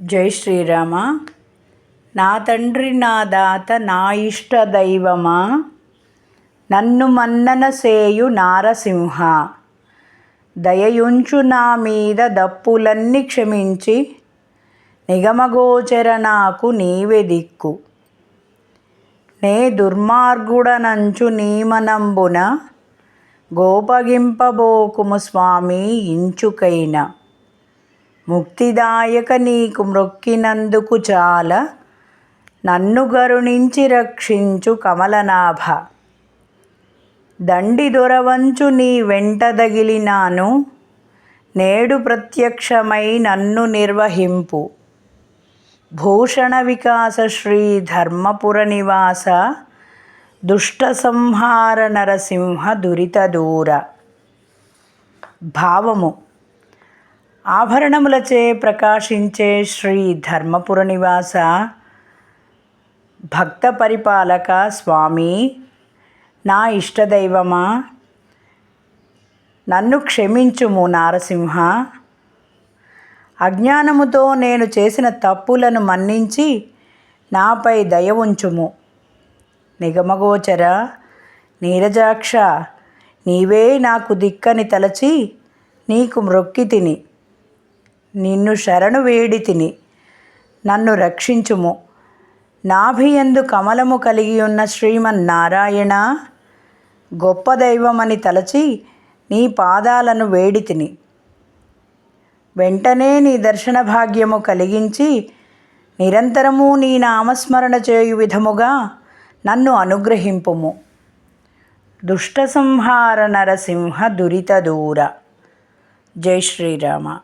జై శ్రీరామ. నా తండ్రి నా దాత నా ఇష్ట దైవమా? నన్ను మన్నన సేయు నారసింహ. దయయుంచు నా మీద దప్పులన్నీ క్షమించి నిగమగోచర నాకు నీవే దిక్కు. నే దుర్మార్గుడనంచు నీమనంబున గోపగింపబోకుము స్వామి ఇంచుకైన. ముక్తిదాయక నీకు మ్రొక్కినందుకు చాల నన్ను గరుణించి రక్షించు కమలనాభ. దండి దొరవంచు నీ వెంట దగిలినాను నేడు ప్రత్యక్షమై నన్ను నిర్వహింపు. భూషణ వికాస శ్రీ ధర్మపుర నివాస దుష్ట సంహార నరసింహ దురిత దూర. భావము ఆభరణములచే ప్రకాశించే శ్రీ ధర్మపుర నివాస భక్త పరిపాలక స్వామి నా ఇష్టదైవమా? నన్ను క్షమించుము నారసింహ. అజ్ఞానముతో నేను చేసిన తప్పులను మన్నించి నాపై దయ ఉంచుము. నిగమగోచర నీరజాక్ష నీవే నాకు దిక్కని తలచి నీకు మ్రొక్కి తిని. నిన్ను శరణు వేడి తిని నన్ను రక్షించుము. నాభియందు కమలము కలిగి ఉన్న శ్రీమన్నారాయణ గొప్ప దైవమని తలచి నీ పాదాలను వేడి తిని. వెంటనే నీ దర్శన భాగ్యము కలిగించి నిరంతరము నీ నామస్మరణ చేయు విధముగా నన్ను అనుగ్రహింపుము. దుష్ట సంహార నరసింహ దురిత దూర. జై శ్రీరామ.